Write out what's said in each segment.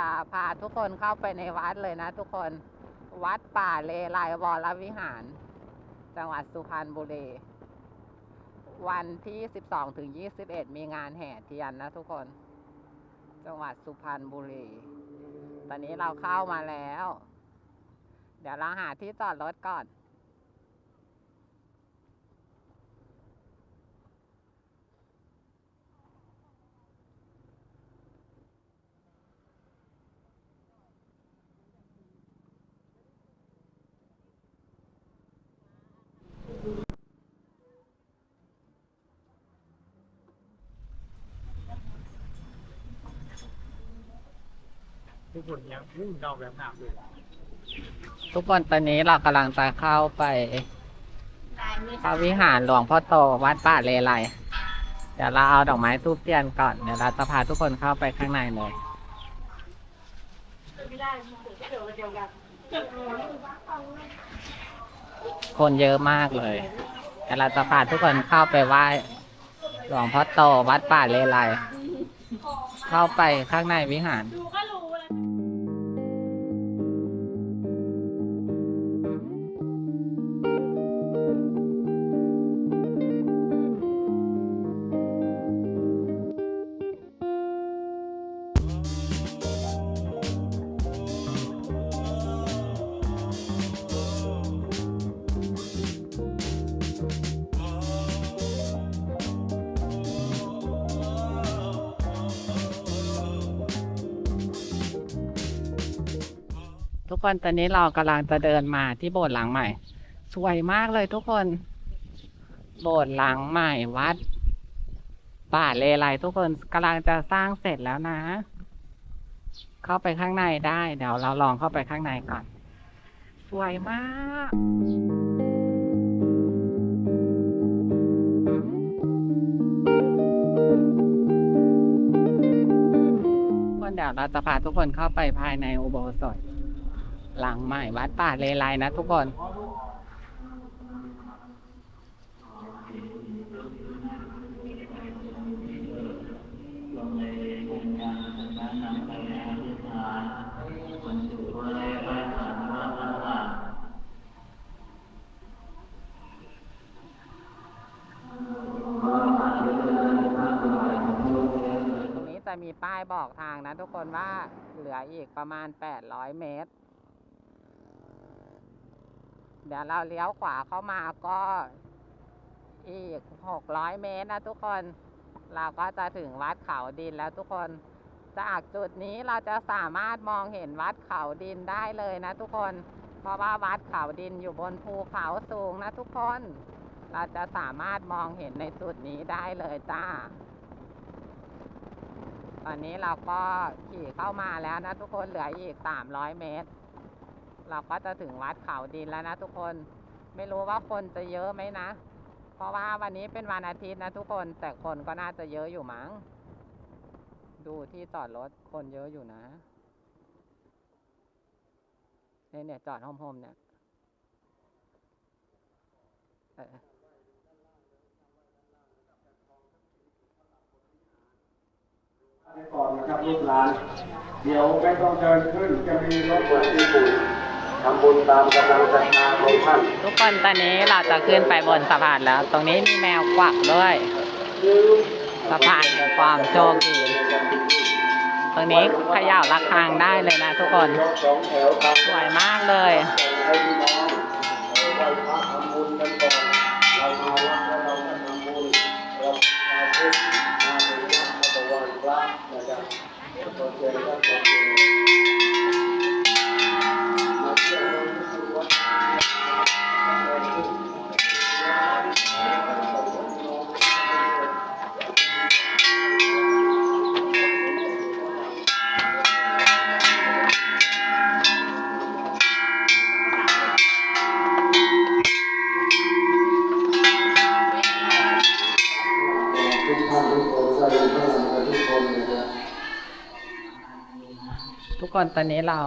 าพาทุกคนเข้าไปในวัดเลยนะทุกคนวัดป่าเลไลวรวิหาร จังหวัดสุพรรณบุรี วันที่ 12ถึง21 มีงานแห่เทียนนะทุกคน จังหวัดสุพรรณบุรี ตอนนี้เราเข้ามาแล้ว เดี๋ยวเราหาที่จอดรถก่อน ทุกคนยังมุ่งดอกแบบหนามเลยทุกคนตอนนี้เรากำลังจะเข้าไปพระวิหารหลวงพ่อโตวัดป่าเลไลเดี๋ยวเราเอาดอกไม้ทูบเทียนก่อน เดี๋ยวเราจะพาทุกคนเข้าไปข้างในเลยคนเยอะมากเลยเดี๋ยวเราจะพาทุกคนเข้าไปไหว้หลวงพ่อโตวัดป่าเลไลเข้าไปข้างในวิหาร Thank you. ทุกคนตอนนี้เรากำลังจะเดินมาที่โบสถ์หลังใหม่ สวยมากเลยทุกคน โบสถ์หลังใหม่วัดป่าเลไลทุกคนกำลังจะสร้างเสร็จแล้วนะ เข้าไปข้างในได้ เดี๋ยวเราลองเข้าไปข้างในก่อน สวยมากคนเดี๋ยวเราจะพาทุกคนเข้าไปภายในอุโบสถ หลังใหม่วัดป่าเลไลนะทุกคน ตรงนี้จะมีป้ายบอกทางนะทุกคนว่าเหลืออีกประมาณ 800 เมตร ดี๋ยวเราเลี้ยวขวาเข้ามาก็อีก600เมตรนะทุกคน เราก็จะถึงวัดเขาดินแล้วทุกคน จากจุดนี้เราจะสามารถมองเห็นวัดเขาดินได้เลยนะทุกคน เพราะว่าวัดเขาดินอยู่บนภูเขาสูงนะทุกคน เราจะสามารถมองเห็นในจุดนี้ได้เลยจ้า ตอนนี้เราก็ขี่เข้ามาแล้วนะทุกคนเหลืออีก300เมตร เราก็จะถึงวัดเขาดินแล้วนะทุกคน ไม่รู้ว่าคนจะเยอะไหมนะ เพราะว่าวันนี้เป็นวันอาทิตย์นะทุกคน แต่คนก็น่าจะเยอะอยู่มั้ง ดูที่จอดรถคนเยอะอยู่นะเนี่ยเนี่ยจอดโฮมๆเนี่ยเออก่อนนะครับลูกหลาน เดี๋ยวไม่ต้องเดินขึ้นจะมีรถบรรทุก ทำบุญตามกำลังศรัทธาของท่านทุกคนตอนนี้เราจะขึ้นไปบนสะพานแล้ว ตรงนี้มีแมวกวักด้วยสะพานแห่งความโชคดีตรงนี้เขย่าระฆังได้เลยนะทุกคน สวยมากเลย ให้พี่น้องไหว้พระทำบุญกันก่อน เรามาวัดแล้วเราจะทำบุญเรามาพุทธมาถึงวัดก็ไหว้พระนะครับขอเชิญท่านขอเชิญมาเที่ยวที่สุวัด ทุกท่านทุกคนก็เป็นพลังกันทุกคนนะครับ ทุก คนตอนนี้เรา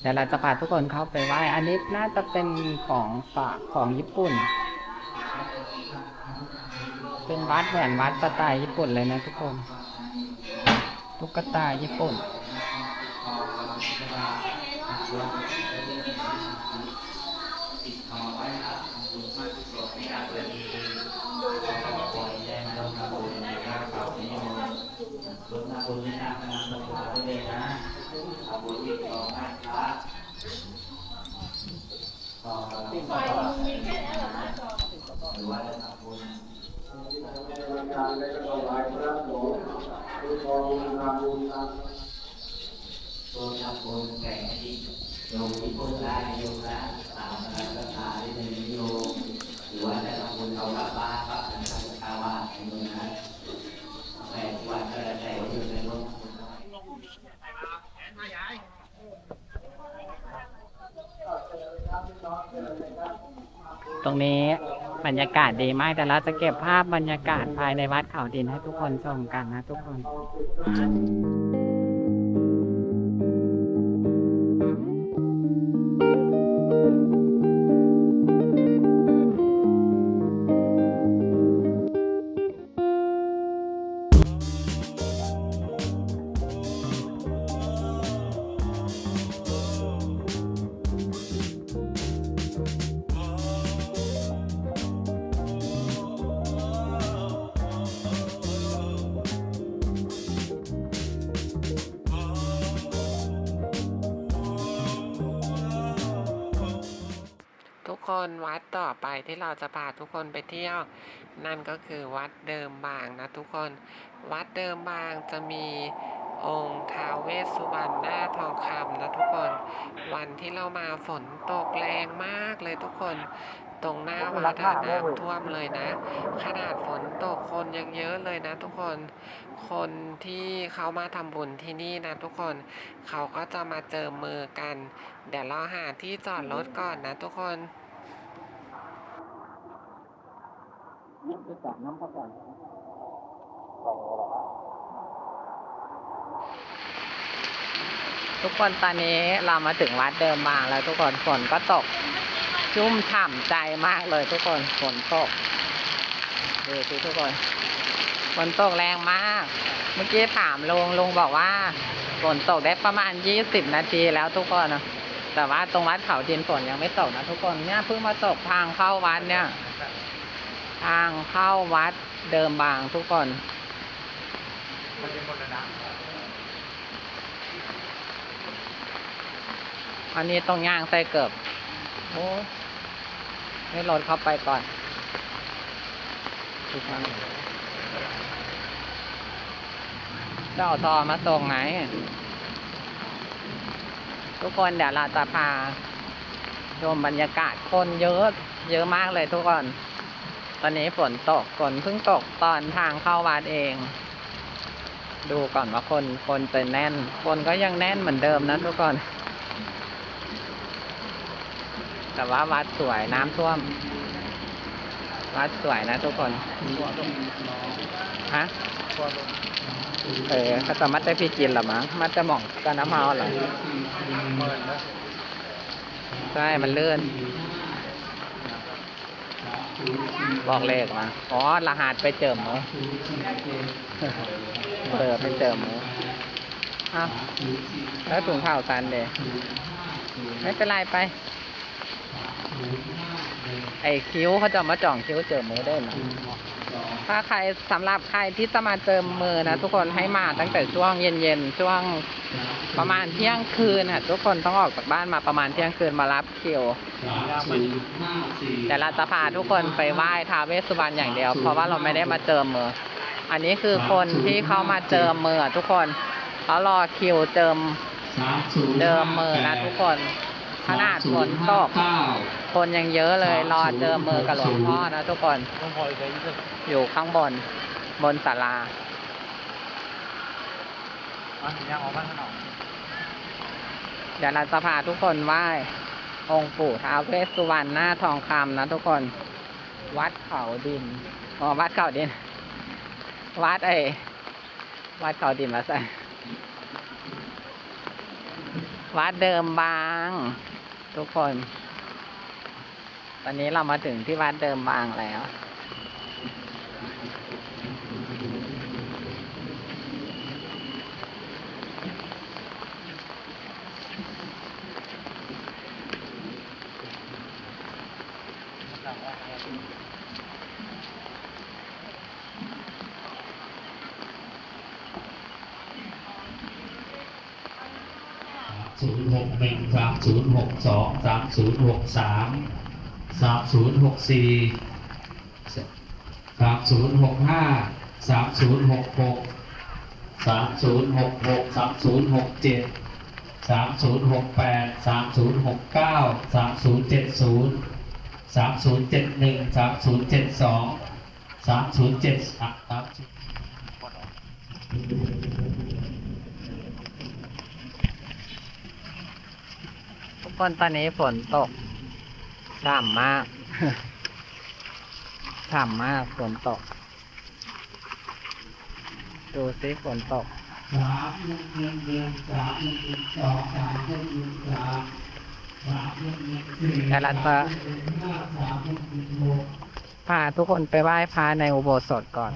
เดี๋ยวเราจะพาทุกคนเข้าไปไหว้ อันนี้น่าจะเป็นของฝากของญี่ปุ่น เป็นวัดเหมือนวัดสไตล์ญี่ปุ่นเลยนะทุกคน ตุ๊กตาญี่ปุ่น การได้ถวายพระสงฆ์ทุกองค์นำบุญนำตัวทำบุญแบ่งให้โยมที่พุทธะโยมละตามพระราชาที่เป็นโยมหรือว่าได้ทำบุญเอากลับบ้านก็เป็นทำก ตรงนี้บรรยากาศดีมากแต่เราจะเก็บภาพบรรยากาศภายในวัดเขาดินให้ทุกคนชมกันนะทุกคน คนวัดต่อไปที่เราจะพาทุกคนไปเที่ยว นั่นก็คือวัดเดิมบางนะทุกคน วัดเดิมบางจะมีองค์ท้าวเวสสุวรรณหน้าทองคำนะทุกคน วันที่เรามาฝนตกแรงมากเลยทุกคนตรงหน้าวัดน้ำท่วมเลยนะ ขนาดฝนตกคนยังเยอะเลยนะทุกคนคนที่เขามาทำบุญที่นี่นะทุกคนเขาก็จะมาเจอมือกัน เดี๋ยวเราหาที่จอดรถก่อนนะทุกคน ทุกคนตอนนี้เรามาถึงวัดเดิมบางแล้วทุกคนฝนก็ตกชุ่มฉ่ำใจมากเลยทุกคนฝนตกดูสิทุกคนฝนตกแรงมาก เมื่อกี้ถามลุงลุงบอกว่าฝนตกได้ประมาณยี่สิบนาทีแล้วทุกคนนะแต่ว่าตรงวัดเขาดินฝนยังไม่ตกนะทุกคนเนี่ยเพิ่งมาตกทางเข้าวัดเนี่ย ทางเข้าวัดเดิมบางทุกคนอันนี้ต้องย่างไส้เกือบโอ้ให้รถเข้าไปก่อนทุกครั้งเจ้าทอมาส่งไหน ทุกคนเดี๋ยวเราจะพาชมบรรยากาศคนเยอะ เยอะมากเลยทุกคน ตอนนี้ฝนตกฝนเพิ่งตกตอนทางเข้าวัดเอง ดูก่อนว่าคนคนจะแน่น คนก็ยังแน่นเหมือนเดิมนะทุกคน แต่ว่าวัดสวยน้ำท่วม วัดสวยนะทุกคน ฮะเออเขาจะมัดได้พี่กินหรอมั้งมัดจะหม่องกันน้ำเมาเหรอใช่ มันเลื่อน บอกเลขมาอ๋อ รหัสไปเจิมมือเออไปเจิมหมูอ้าวแล้วถุงข้าวสันเดยไม่เป็นไรไป ไอ้คิ้วเขาจะมาจ่องคิ้วเจิมมือได้ไหม ถ้าใครสำหรับใครที่จะมาเจิมมือนะทุกคนให้มาตั้งแต่ช่วงเย็นๆช่วงประมาณเที่ยงคืนน่ะทุกคนต้องออกจากบ้านมาประมาณเที่ยงคืนมารับคิวแต่เราจะพาทุกคนไปไหว้ท้าเวสสุวรรณอย่างเดียว เพราะว่าเราไม่ได้มาเจิมมือ อันนี้คือคนที่เขามาเจิมมือทุกคนเขารอคิวเจิมเจิมมือนะทุกคน ขนาดฝนตกคนยังเยอะเลยรอเจิมมือกับหลวงพ่อนะทุกคน อยู่ข้างบน บนศาลาเดี๋ยวเราจะพาทุกคนไหว้องค์ปู่ท้าวเวสสุวรรณหน้าทองคำนะทุกคน วัดเขาดินอ๋อวัดเขาดิน วัดไอ้วัดเขาดินมาใส่วัดเดิมบาง ทุกคนตอนนี้เรามาถึงที่วัดเดิมบางแล้ว ศูนย์ หนึ่งสามศูนย์หกสองสามศูนย์หกสามสามศูนย์หกสี่สามศูนย์หกห้าสามศูนย์หกหกสามศูนย์หกหกสามศูนย์หกเจ็ดสามศูนย์หกแปดสามศูนย์หกเก้าสามศูนย์เจ็ดศูนย์สามศูนย์เจ็ดหนึ่งสามศูนย์เจ็ดสองสามศูนย์เจ็ดสาม สามทุกคนตอนนี้ฝนตกฉ่ำมากฉ่ำมากฝนตก ดูสิฝนตกสามหนึ่งหนึ่งหนึ่งสามหนึ่งหนึ่งสองสามหนึ่งหนึ่งสามสามหนึ่งหนึ่งสี่แต่ละเตอะห้าพาทุกคนไปไหว้พระในอุโบสถก่อน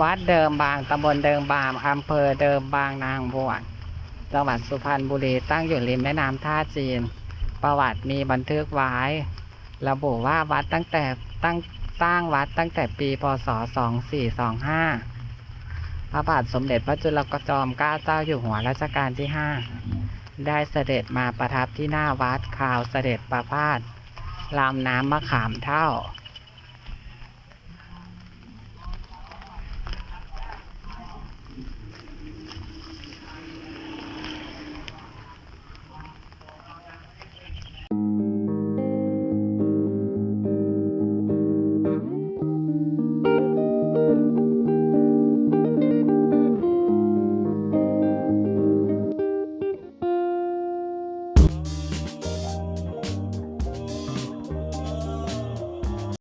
วัดเดิมบางตำบลเดิมบางอำเภอเดิมบางนางบวชจังหวัดสุพรรณบุรีตั้งอยู่ริมแม่น้ำท่าจีน ประวัติมีบันทึกไว้ ระบุว่าวัดตั้งแต่ตั้งสร้างวัดตั้งแต่ปีพศ 2425 พระบาทสมเด็จพระจุลจอมเกล้าเจ้าอยู่หัวรัชกาลที่ 5 ได้เสด็จมาประทับที่หน้าวัดข่าวเสด็จประพาสลำน้ำมะขามเท่า